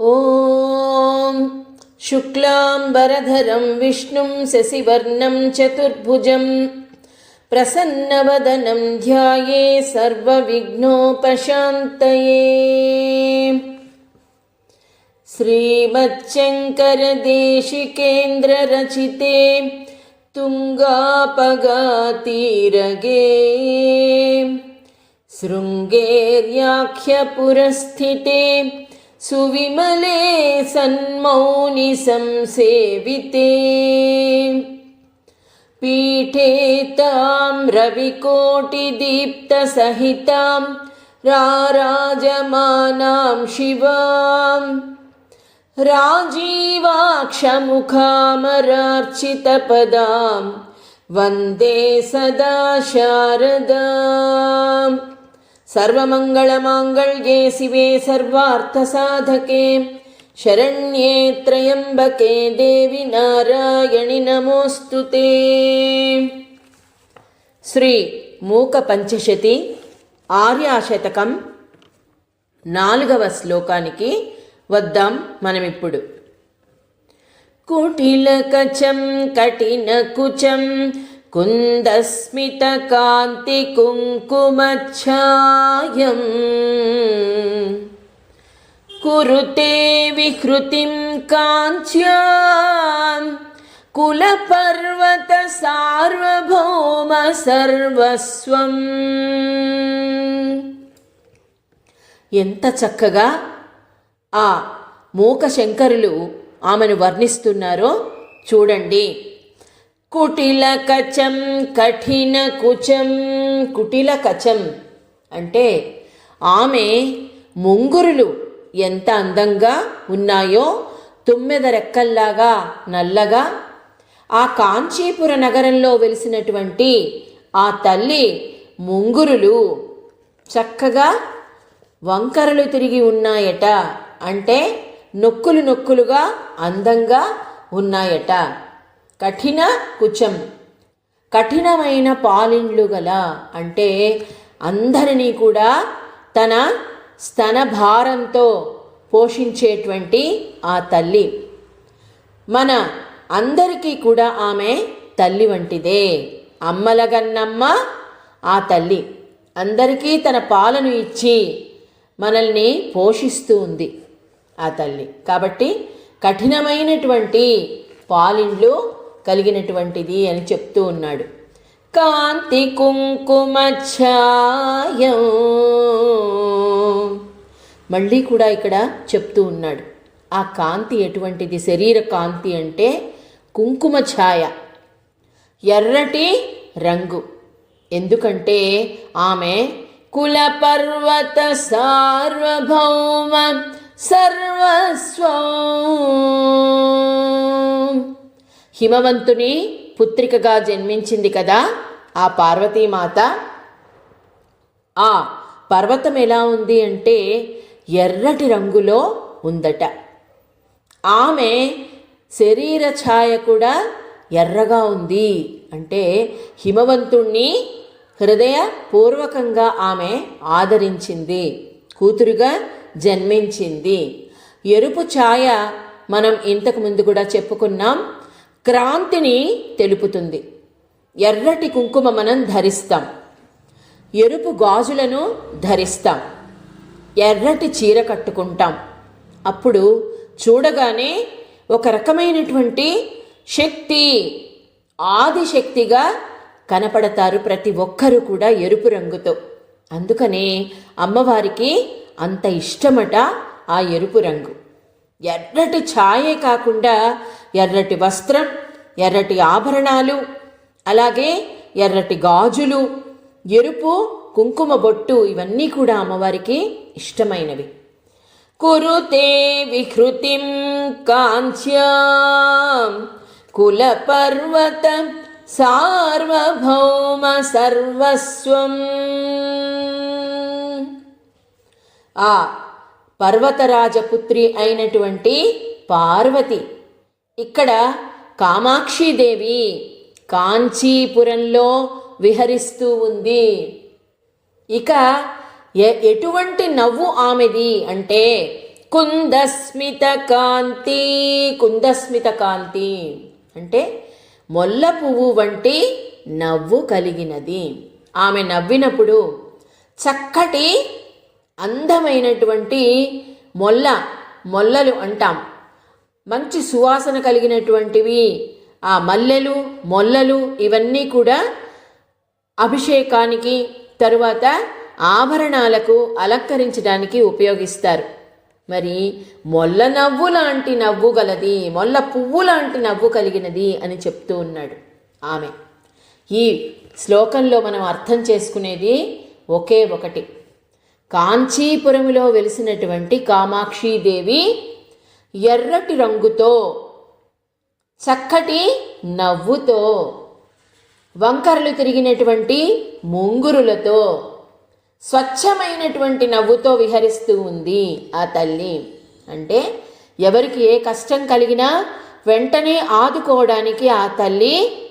ॐ शुक्लाम्बरधरं विष्णुं शशिवर्णं चतुर्भुजं प्रसन्नवदनं ध्याये सर्वविघ्नोपशान्तये श्रीमच्चङ्करदेशिकेन्द्ररचिते तुङ्गापगातीरगे शृङ्गेर्याख्यपुरस्थिते सुविमले सन्मौनि संसेविते। पीठे तां रविकोटिदीप्तसहितां राराजमानां शिवाम् राजीवाक्षमुखामरार्चितपदां वन्दे सदा शारदाम् सर्वमङ्गलमाङ्गल्ये शिवे सर्वार्थसाधके शरण्ये त्र्यम्बके देवि नारायणि नमोऽस्तु ते శ్రీ మూక పంచశతి ఆర్యాశతకం నాలుగవ శ్లోకానికి వద్దాం మనమిప్పుడు కుటిలకచం కఠిన కుచం కుందస్మిత కాంతి కుంకుమఛాయం కురుతే విహృతిం కాంచ్యాం కులపర్వత సార్వభౌమ సర్వస్వం ఎంత చక్కగా ఆ మూక శంకరులు ఆమెను వర్ణిస్తున్నారో చూడండి. కుటిల కచం కఠిన కుచం. కుటిల కచం అంటే ఆమె ముంగురులు ఎంత అందంగా ఉన్నాయో తుమ్మెద రెక్కల్లాగా నల్లగా. ఆ కాంచీపుర నగరంలో వెలిసినటువంటి ఆ తల్లి ముంగురులు చక్కగా వంకరలు తిరిగి ఉన్నాయట. అంటే నొక్కులు నొక్కులుగా అందంగా ఉన్నాయట. కఠిన కుచం. కఠినమైన పాలిండ్లు గల అంటే అందరినీ కూడా తన స్తన భారంతో పోషించేటువంటి ఆ తల్లి. మన అందరికీ కూడా ఆమె తల్లి వంటిదే. అమ్మలగన్నమ్మ ఆ తల్లి. అందరికీ తన పాలను ఇచ్చి మనల్ని పోషిస్తూ ఉంది ఆ తల్లి. కాబట్టి కఠినమైనటువంటి పాలిండ్లు కలిగినటువంటిది అని చెప్తూ ఉన్నాడు. కాంతి కుంకుమ ఛాయం. మళ్ళీ కూడా ఇక్కడ చెప్తూ ఉన్నాడు. ఆ కాంతి ఎటువంటిది? శరీర కాంతి అంటే కుంకుమ ఛాయ ఎర్రటి రంగు. ఎందుకంటే ఆమె కులపర్వత సార్వభౌమ సర్వస్వం. హిమవంతుని పుత్రికగా జన్మించింది కదా ఆ పార్వతీమాత. ఆ పర్వతం ఎలా ఉంది అంటే ఎర్రటి రంగులో ఉందట. ఆమె శరీర ఛాయ కూడా ఎర్రగా ఉంది అంటే హిమవంతుణ్ణి హృదయపూర్వకంగా ఆమె ఆదరించింది కూతురుగా జన్మించింది. ఎరుపు ఛాయ మనం ఇంతకు ముందు కూడా చెప్పుకున్నాం. క్రాంతిని తెలుపుతుంది. ఎర్రటి కుంకుమ మనం ధరిస్తాం. ఎరుపు గాజులను ధరిస్తాం. ఎర్రటి చీర కట్టుకుంటాం. అప్పుడు చూడగానే ఒక రకమైనటువంటి శక్తి ఆదిశక్తిగా కనపడతారు ప్రతి ఒక్కరూ కూడా ఎరుపు రంగుతో. అందుకనే అమ్మవారికి అంత ఇష్టమట ఆ ఎరుపు రంగు. ఎర్రటి ఛాయే కాకుండా ఎర్రటి వస్త్రం ఎర్రటి ఆభరణాలు అలాగే ఎర్రటి గాజులు ఎరుపు కుంకుమ బొట్టు ఇవన్నీ కూడా అమ్మవారికి ఇష్టమైనవి. కురుతే విహృతిం కాంచ్యాం సార్వభౌమ సర్వస్వం. ఆ పర్వతరాజపుత్రి అయినటువంటి పార్వతి ఇక్కడ కామాక్షిదేవి కాంచీపురంలో విహరిస్తూ ఉంది. ఇక ఎ- ఎటువంటి నవ్వు ఆమెది అంటే కుందస్మిత కాంతి కుందస్మిత కాంతి అంటే మొల్ల పువ్వు వంటి నవ్వు కలిగినది. ఆమె నవ్వినప్పుడు చక్కటి అందమైనటువంటి మొల్ల మొల్లలు అంటాం. మంచి సువాసన కలిగినటువంటివి. ఆ మల్లెలు మొల్లలు ఇవన్నీ కూడా అభిషేకానికి తరువాత ఆభరణాలకు అలంకరించడానికి ఉపయోగిస్తారు. మరి మొల్ల నవ్వు లాంటి నవ్వు గలది మొల్ల పువ్వు లాంటి నవ్వు కలిగినది అని చెప్తూ ఉన్నాడు ఆమె. ఈ శ్లోకంలో మనం అర్థం చేసుకునేది ఒకే ఒకటి. కాంచీపురములో వెలిసినటువంటి కామాక్షీదేవి ఎర్రటి రంగుతో చక్కటి నవ్వుతో వంకరలు తిరిగినటువంటి ముంగురులతో స్వచ్ఛమైనటువంటి నవ్వుతో విహరిస్తూ ఉంది ఆ తల్లి. అంటే ఎవరికి ఏ కష్టం కలిగినా వెంటనే ఆదుకోవడానికి ఆ తల్లి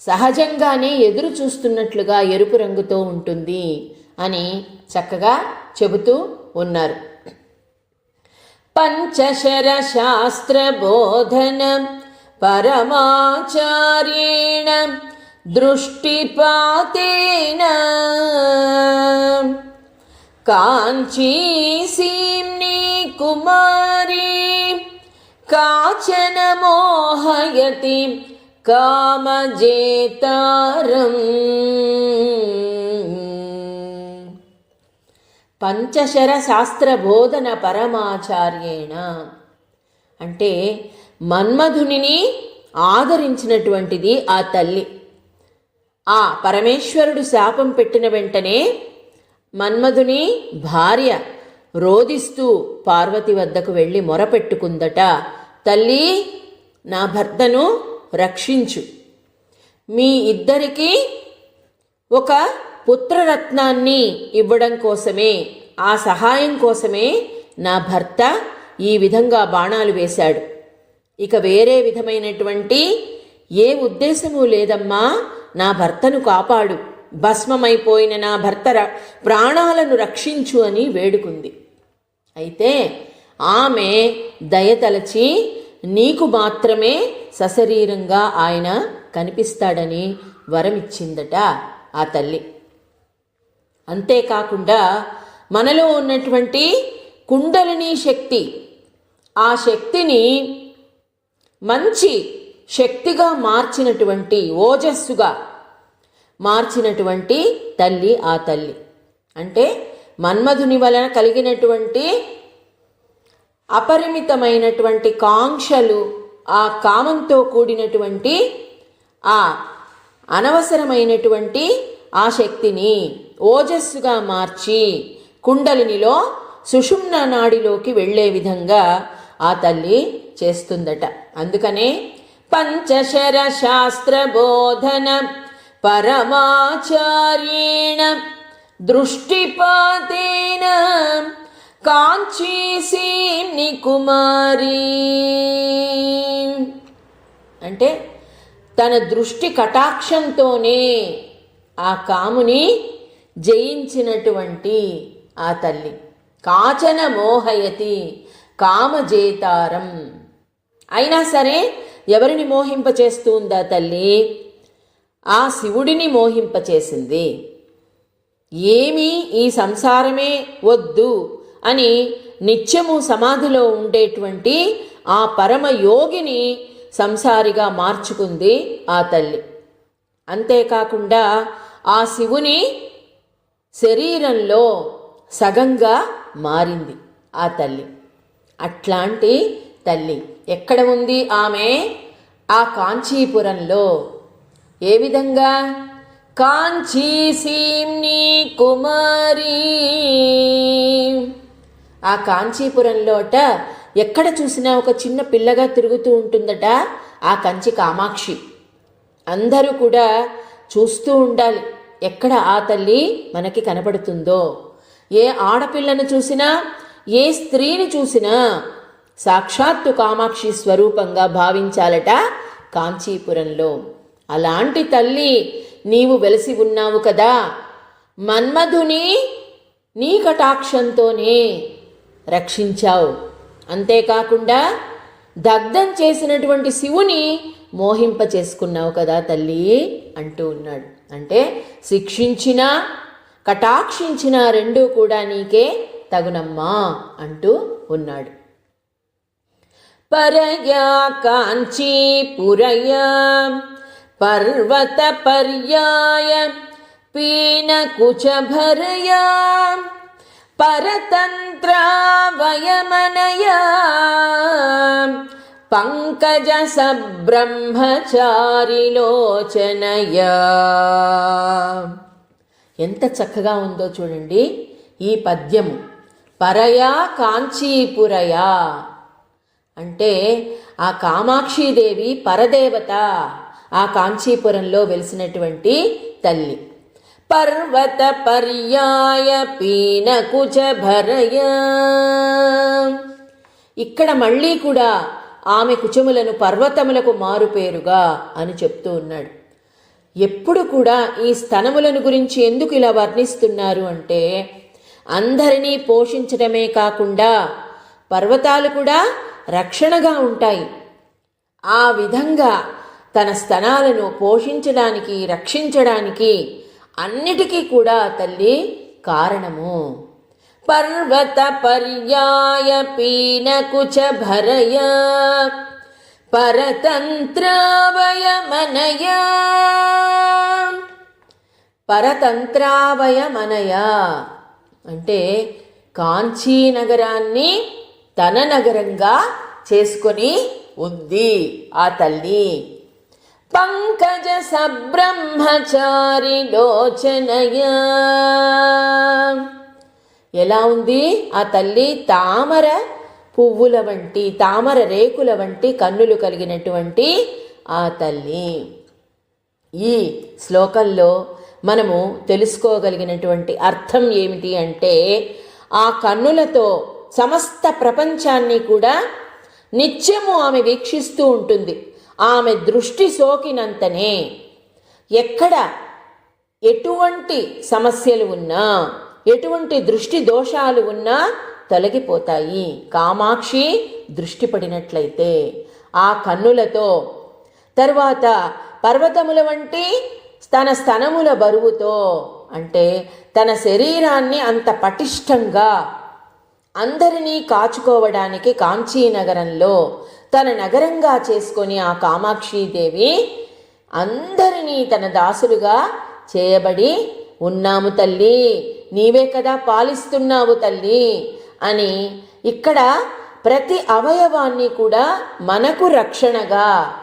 సహజంగానే ఎదురు చూస్తున్నట్లుగా ఎరుపు రంగుతో ఉంటుంది అని చక్కగా చెబుతూ ఉన్నారు. पञ्चशरशास्त्रबोधनं परमाचार्येण दृष्टिपातेन। काञ्चीसीम्नी कुमारी काचन मोहयति कामजेतारम्। పంచశర శాస్త్ర బోధన పరమాచార్యేణ. అంటే మన్మధునిని ఆదరించినటువంటిది ఆ తల్లి. ఆ పరమేశ్వరుడు శాపం పెట్టిన వెంటనే మన్మధుని భార్య రోధిస్తూ పార్వతి వద్దకు వెళ్ళి మొరపెట్టుకుందట తల్లి నా భర్తను రక్షించు. మీ ఇద్దరికీ ఒక పుత్రరత్నాన్ని ఇవ్వడం కోసమే ఆ సహాయం కోసమే నా భర్త ఈ విధంగా బాణాలు వేశాడు. ఇక వేరే విధమైనటువంటి ఏ ఉద్దేశము లేదమ్మా నా భర్తను కాపాడు. భస్మమైపోయిన నా భర్త ర- ప్రాణాలను రక్షించు అని వేడుకుంది. అయితే ఆమె దయతలచి నీకు మాత్రమే సశరీరంగా ఆయన కనిపిస్తాడని వరమిచ్చిందట ఆ తల్లి. అంతేకాకుండా మనలో ఉన్నటువంటి కుండలిని శక్తి ఆ శక్తిని మంచి శక్తిగా మార్చినటువంటి ఓజస్సుగా మార్చినటువంటి తల్లి ఆ తల్లి. అంటే మన్మధుని వలన కలిగినటువంటి అపరిమితమైనటువంటి కాంక్షలు ఆ కామంతో కూడినటువంటి ఆ అనవసరమైనటువంటి ఆ శక్తిని ఓజస్సుగా మార్చి కుండలినిలో సుషుమ్న నాడిలోకి వెళ్ళే విధంగా ఆ తల్లి చేస్తుందట. అందుకనే పంచశర శాస్త్ర బోధన పరమాచార్యేణ దృష్టిపాతేన కాంచీసీని కుమారి అంటే తన దృష్టి కటాక్షంతోనే ఆ కాముని జయించినటువంటి ఆ తల్లి. కాచన మోహయతి కామజేతారం. అయినా సరే ఎవరిని మోహింపచేస్తూ ఉందా తల్లి? ఆ శివుడిని మోహింపచేసింది ఏమీ ఈ సంసారమే వద్దు అని నిత్యము సమాధిలో ఉండేటువంటి ఆ పరమ యోగిని సంసారిగా మార్చుకుంది ఆ తల్లి. అంతేకాకుండా ఆ శివుని శరీరంలో సగంగా మారింది ఆ తల్లి. అట్లాంటి తల్లి ఎక్కడ ఉంది ఆమె? ఆ కాంచీపురంలో. ఏ విధంగా? కాంచీసీమ్ని కుమారి. ఆ కాంచీపురంలోట ఎక్కడ చూసినా ఒక చిన్న పిల్లగా తిరుగుతూ ఉంటుందట ఆ కంచి కామాక్షి. అందరూ కూడా చూస్తూ ఉండాలి. ఎక్కడ ఆ తల్లి మనకి కనపడుతుందో? ఏ ఆడపిల్లను చూసినా ఏ స్త్రీని చూసినా సాక్షాత్తు కామాక్షి స్వరూపంగా భావించాలట కాంచీపురంలో. అలాంటి తల్లి నీవు వెలసి ఉన్నావు కదా. మన్మధుని నీ కటాక్షంతోనే రక్షించావు. అంతేకాకుండా దగ్ధం చేసినటువంటి శివుని మోహింప చేసుకున్నావు కదా తల్లి అంటూ ఉన్నాడు. అంటే శిక్షించిన కటాక్షించిన రెండూ కూడా నీకే తగునమ్మా అంటూ ఉన్నాడు. పరయా కాంచీపురయ పర్వత పర్యాయ పీనకుచభరయా పరతంత్రావయమనయా. పంకజ సబ్రహ్మచారిలోచనయా ఎంత చక్కగా ఉందో చూడండి. ఈ పద్యము పరయా కాంచీపురయా. అంటే ఆ కామాక్షీదేవి పరదేవత ఆ కాంచీపురంలో వెలిసినటువంటి తల్లి. పర్వత పర్యాయ పీనకుచ భరయ. ఇక్కడ మళ్ళీ కూడా ఆమె కుచములను పర్వతములకు మారుపేరుగా అని చెప్తూ ఉన్నాడు. ఎప్పుడు కూడా ఈ స్థనములను గురించి ఎందుకు ఇలా వర్ణిస్తున్నారు అంటే అందరినీ పోషించడమే కాకుండా పర్వతాలు కూడా రక్షణగా ఉంటాయి. ఆ విధంగా తన స్థనాలను పోషించడానికి రక్షించడానికి అన్నిటికీ కూడా తల్లి కారణము. పర్వత పర్యాయ పీనకుచ భరయ పరతంత్రావయమనయ పరతంత్రావయమనయ అంటే కాంచీ నగరాన్ని తన నగరంగా చేసుకొని ఉంది ఆ తల్లి. పంకజ సబ్రహ్మచారి లోచనయా. ఎలా ఉంది? ఆ తల్లి తామర పువ్వుల వంటి తామర రేకుల వంటి కన్నులు కలిగినటువంటి ఆ తల్లి. ఈ శ్లోకంలో మనము తెలుసుకోగలిగినటువంటి అర్థం ఏమిటి అంటే ఆ కన్నులతో సమస్త ప్రపంచాన్ని కూడా నిత్యము ఆమె వీక్షిస్తూ ఉంటుంది. ఆమె దృష్టి సోకినంతనే ఎక్కడ ఎటువంటి సమస్యలు ఉన్నా ఎటువంటి దృష్టి దోషాలు ఉన్నా తొలగిపోతాయి. కామాక్షి దృష్టి పడినట్లయితే ఆ కన్నులతో తర్వాత పర్వతముల వంటి తన స్తనముల బరువుతో అంటే తన శరీరాన్ని అంత పటిష్టంగా అందరినీ కాచుకోవడానికి కాంచీనగరంలో తన నగరంగా చేసుకొని ఆ కామాక్షీదేవి అందరినీ తన దాసులుగా చేయబడి ఉన్నాము తల్లి. నీవే కదా పాలిస్తున్నావు తల్లి అని ఇక్కడ ప్రతి అవయవాన్ని కూడా మనకు రక్షణగా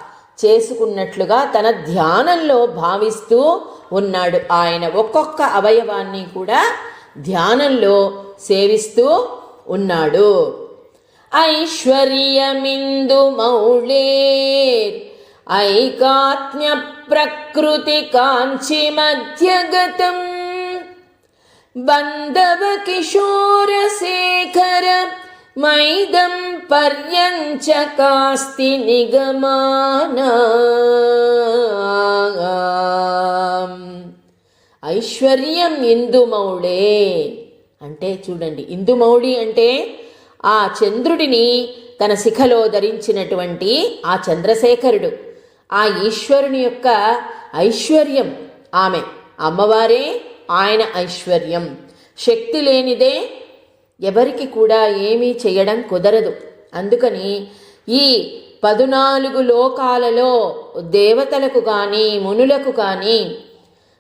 చేసుకున్నట్లుగా తన ధ్యానంలో భావిస్తూ ఉన్నాడు. ఆయన ఒక్కొక్క అవయవాన్ని కూడా ధ్యానంలో సేవిస్తూ ఉన్నాడు. ఐశ్వర్యమిందు మౌళేర్ ఐకాత్మ్య ప్రకృతి కాంచి మధ్యగతం బంధవ కిశోర శేఖర మైదం పర్యంచ కాస్తి నిగమాన ఐశ్వర్యం ఇందుమౌళే అంటే చూడండి ఇందుమౌళి అంటే ఆ చంద్రుడిని తన శిఖలో ధరించినటువంటి ఆ చంద్రశేఖరుడు ఆ ఈశ్వరుని యొక్క ఐశ్వర్యం ఆమె అమ్మవారే ఆయన ఐశ్వర్యం. శక్తి లేనిదే ఎవరికి కూడా ఏమీ చేయడం కుదరదు. అందుకని ఈ పదునాలుగు లోకాలలో దేవతలకు కానీ మునులకు కానీ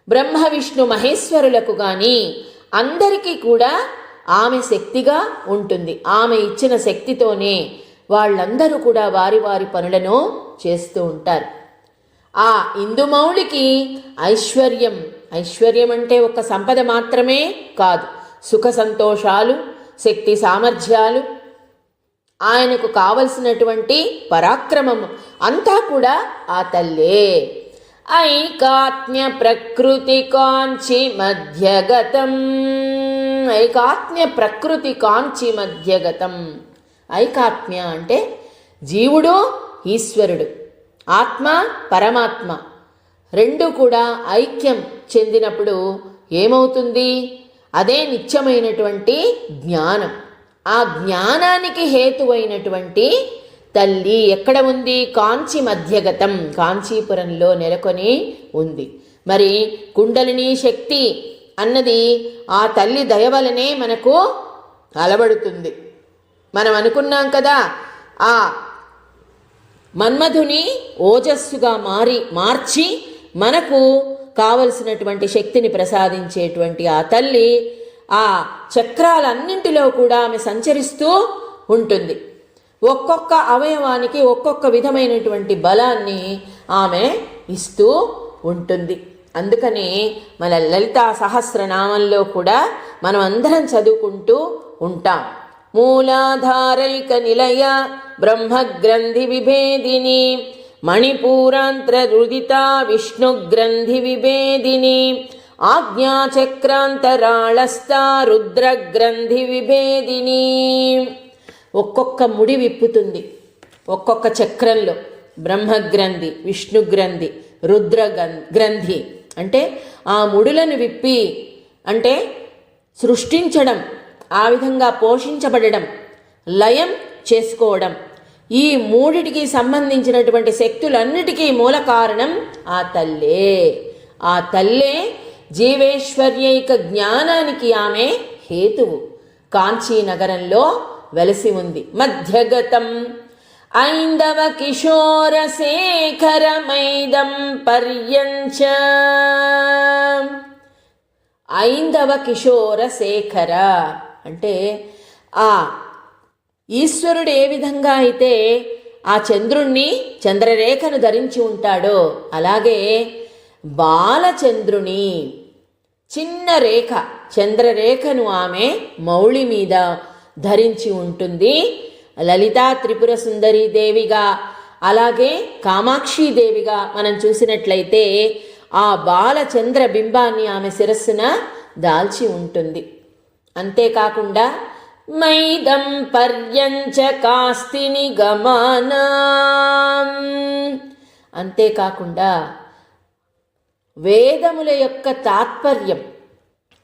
బ్రహ్మ విష్ణు మహేశ్వరులకు కానీ అందరికీ కూడా ఆమె శక్తిగా ఉంటుంది. ఆమె ఇచ్చిన శక్తితోనే వాళ్ళందరూ కూడా వారి వారి పనులను చేస్తూ ఉంటారు. ఆ ఇందుమౌళికి ఐశ్వర్యం ఐశ్వర్యం అంటే ఒక సంపద మాత్రమే కాదు. సుఖ సంతోషాలు శక్తి సామర్థ్యాలు ఆయనకు కావలసినటువంటి పరాక్రమం అంతా కూడా ఆ తల్లే. ఐకాత్మ్య ప్రకృతి కాంచి మధ్యగతం. ఐకాత్మ్య ప్రకృతి కాంచి మధ్యగతం. ఐకాత్మ్య అంటే జీవుడు ఈశ్వరుడు. ఆత్మ పరమాత్మ. రెండు కూడా ఐక్యం చెందినప్పుడు ఏమవుతుంది? అదే నిత్యమైనటువంటి జ్ఞానం. ఆ జ్ఞానానికి హేతువైనటువంటి తల్లి ఎక్కడ ఉంది? కాంచి మధ్యగతం కాంచీపురంలో నెలకొని ఉంది. మరి కుండలిని శక్తి అన్నది ఆ తల్లి దయవలనే మనకు అలవడుతుంది. మనం అనుకున్నాం కదా ఆ మన్మధుని ఓజస్సుగా మారి మార్చి మనకు కావలసినటువంటి శక్తిని ప్రసాదించేటువంటి ఆ తల్లి ఆ చక్రాలన్నింటిలో కూడా ఆమె సంచరిస్తూ ఉంటుంది. ఒక్కొక్క అవయవానికి ఒక్కొక్క విధమైనటువంటి బలాన్ని ఆమె ఇస్తూ ఉంటుంది. అందుకని మన లలితా సహస్రనామంలో కూడా మనం అందరం చదువుకుంటూ ఉంటాం. మూలాధారైక నిలయ బ్రహ్మగ్రంథి విభేదిని మణిపూరాంత్ర రుదిత విష్ణుగ్రంథి విభేదిని ఆజ్ఞాచక్రాంతరాళస్తా రుద్రగ్రంథి విభేదిని ఒక్కొక్క ముడి విప్పుతుంది. ఒక్కొక్క చక్రంలో బ్రహ్మగ్రంథి విష్ణుగ్రంథి రుద్ర గ్రంథి అంటే ఆ ముడులను విప్పి అంటే సృష్టించడం ఆ విధంగా పోషించబడడం లయం చేసుకోవడం ఈ మూడిటికి సంబంధించినటువంటి శక్తులన్నిటికీ మూల కారణం ఆ తల్లే. ఆ తల్లే జీవేశ్వర్యైక జ్ఞానానికి ఆమె హేతువు. కాంచీ నగరంలో వెలసి ఉంది. మధ్యగతం ఐందవ కిశోర శేఖరమైదం పర్యంచ. ఐందవ కిశోర శేఖర అంటే ఆ ఈశ్వరుడు ఏ విధంగా అయితే ఆ చంద్రుణ్ణి చంద్రరేఖను ధరించి ఉంటాడో అలాగే బాలచంద్రుని చిన్న రేఖ చంద్రరేఖను ఆమె మౌళి మీద ధరించి ఉంటుంది. లలితా త్రిపుర సుందరి దేవిగా అలాగే కామాక్షి దేవిగా మనం చూసినట్లయితే ఆ బాలచంద్ర బింబాన్ని ఆమె శిరస్సున దాల్చి ఉంటుంది. అంతేకాకుండా మైదం పర్యంచ కాస్తిని గమానా అంతేకాకుండా వేదముల యొక్క తాత్పర్యం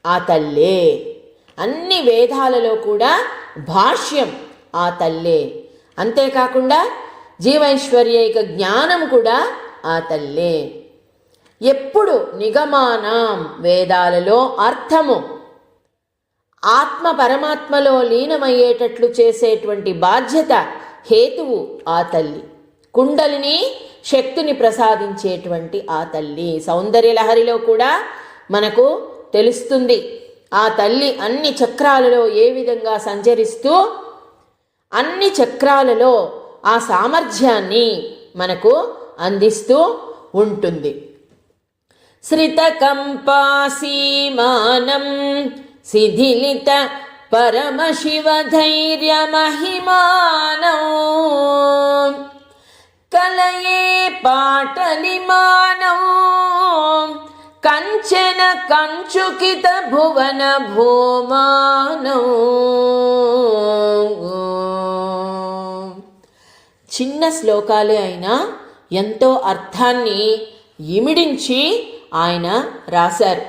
ఆ తల్లే. అన్ని వేదాలలో కూడా భాష్యం ఆ తల్లే. అంతేకాకుండా జీవైశ్వర్యైక జ్ఞానం కూడా ఆ తల్లే. ఎప్పుడు నిగమానం వేదాలలో అర్థము. ఆత్మ పరమాత్మలో లీనమయ్యేటట్లు చేసేటువంటి బాధ్యత హేతువు ఆ తల్లి. కుండలిని శక్తిని ప్రసాదించేటువంటి ఆ తల్లి. సౌందర్య లహరిలో కూడా మనకు తెలుస్తుంది ఆ తల్లి అన్ని చక్రాలలో ఏ విధంగా సంచరిస్తూ అన్ని చక్రాలలో ఆ సామర్థ్యాన్ని మనకు అందిస్తూ ఉంటుంది. శ్రితకంపాసీమానం శిథిలిత పరమశివధైర్యమహిమానం కలయే పాటలిమానం కంచన కంచుకిత భువన భూమానం చిన్న శ్లోకాలే అయినా ఎంతో అర్థాన్ని ఇమిడించి ఆయన రాశారు.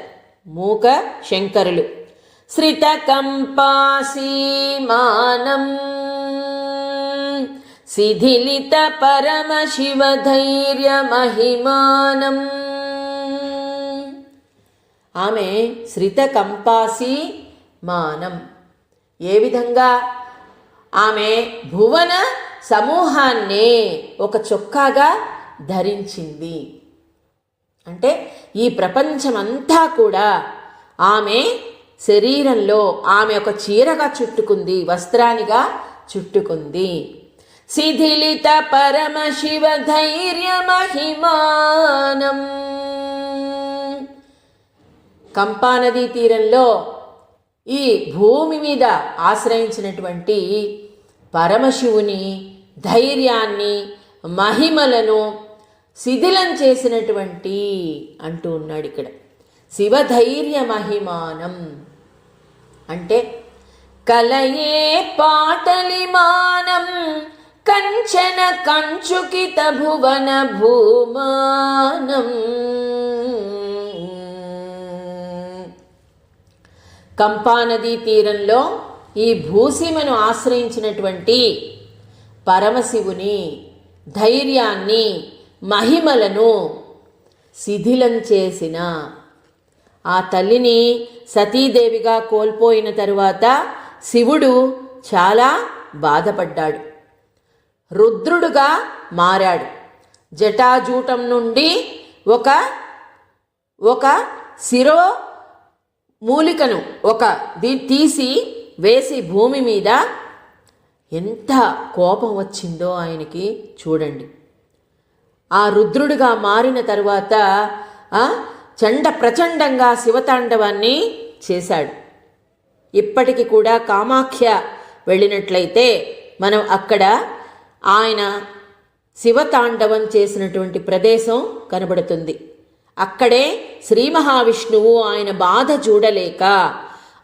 మూక శంకరులు. శ్రితకంపాసీమానం శిథిలిత పరమశివధైర్యమహిమానం. ఆమె శ్రితకంపాసి మానం ఏ విధంగా? ఆమె భువన సమూహాన్నే ఒక చొక్కాగా ధరించింది. అంటే ఈ ప్రపంచమంతా కూడా ఆమె శరీరంలో ఆమె ఒక చీరగా చుట్టుకుంది వస్త్రానిగా చుట్టుకుంది. శిథిలిత పరమశివ ధైర్య మహిమానం. కంపానదీ తీరంలో ఈ భూమి మీద ఆశ్రయించినటువంటి పరమశివుని ధైర్యాన్ని మహిమలను శిథిలం చేసినటువంటి అంటూ ఉన్నాడు ఇక్కడ. శివధైర్య మహిమానం అంటే కలయే పాటలిమానం కంచన కంచుకిత భువన భూమానం. కంపానదీ తీరంలో ఈ భూసీమను ఆశ్రయించినటువంటి పరమశివుని ధైర్యాన్ని మహిమలను శిథిలం చేసిన ఆ తల్లిని సతీదేవిగా కోల్పోయిన తరువాత శివుడు చాలా బాధపడ్డాడు. రుద్రుడుగా మారాడు. జటాజూటం నుండి ఒక ఒక శిరో మూలికను ఒక తీసి వేసి భూమి మీద ఎంత కోపం వచ్చిందో ఆయనకి చూడండి. ఆ రుద్రుడిగా మారిన తరువాత చండ ప్రచండంగా శివతాండవాన్ని చేశాడు. ఇప్పటికి కూడా కామాఖ్య వెళ్ళినట్లయితే మనం అక్కడ ఆయన శివతాండవం చేసినటువంటి ప్రదేశం కనబడుతుంది. అక్కడే శ్రీ మహావిష్ణువు ఆయన బాధ చూడలేక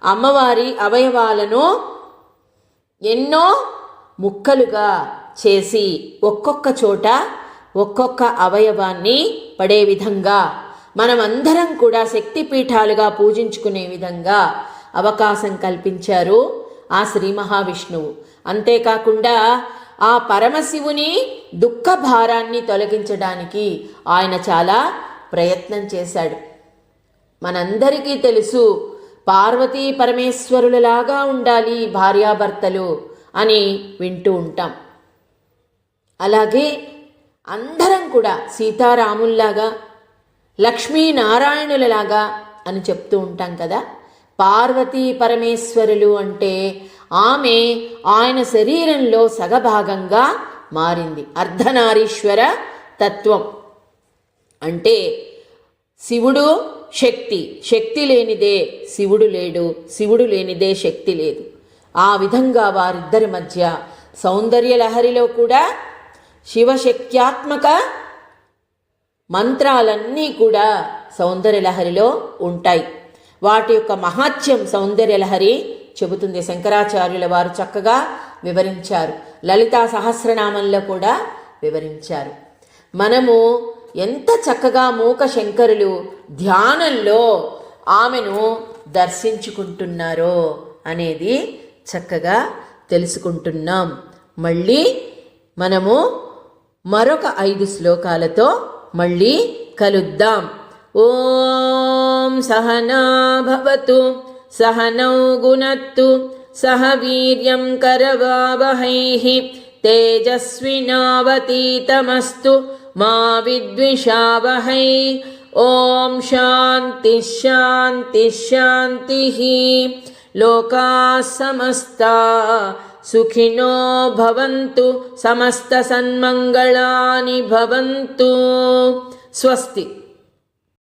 అమ్మవారి అవయవాలను ఎన్నో ముక్కలుగా చేసి ఒక్కొక్క చోట ఒక్కొక్క అవయవాన్ని పడే విధంగా మనమందరం కూడా శక్తిపీఠాలుగా పూజించుకునే విధంగా అవకాశం కల్పించారు ఆ శ్రీ మహావిష్ణువు. అంతేకాకుండా ఆ పరమశివుని దుఃఖ భారాన్ని తొలగించడానికి ఆయన చాలా ప్రయత్నం చేశాడు. మనందరికీ తెలుసు పార్వతీ పరమేశ్వరులలాగా ఉండాలి భార్యాభర్తలు అని వింటూ ఉంటాం. అలాగే అందరం కూడా సీతారాముల్లాగా లక్ష్మీనారాయణులలాగా అని చెప్తూ ఉంటాం కదా. పార్వతీ పరమేశ్వరులు అంటే ఆమె ఆయన శరీరంలో సగభాగంగా మారింది. అర్ధనారీశ్వర తత్వం అంటే శివుడు శక్తి. శక్తి లేనిదే శివుడు లేడు. శివుడు లేనిదే శక్తి లేదు. ఆ విధంగా వారిద్దరి మధ్య సౌందర్య లహరిలో కూడా శివశక్త్యాత్మక మంత్రాలన్నీ కూడా సౌందర్యలహరిలో ఉంటాయి. వాటి యొక్క మహాత్యం సౌందర్యలహరి చెబుతుంది. శంకరాచార్యుల వారు చక్కగా వివరించారు. లలితా సహస్రనామంలో కూడా వివరించారు. మనము ఎంత చక్కగా మూక శంకరులు ధ్యానంలో ఆమెను దర్శించుకుంటున్నారో అనేది చక్కగా తెలుసుకుంటున్నాం. మళ్ళీ మనము మరొక ఐదు శ్లోకాలతో मल्ली कलुद्दाम् ॐ सहना भवतु सहनौ गुणत्तु सह वीर्यं करवावहैः तेजस्विनावतीतमस्तु मा विद्विषावहै ॐ शान्तिशान्तिशान्तिः लोकाः समस्ता సుఖినో భవంతు సమస్త సన్మంగళాని భవంతు. స్వస్తి.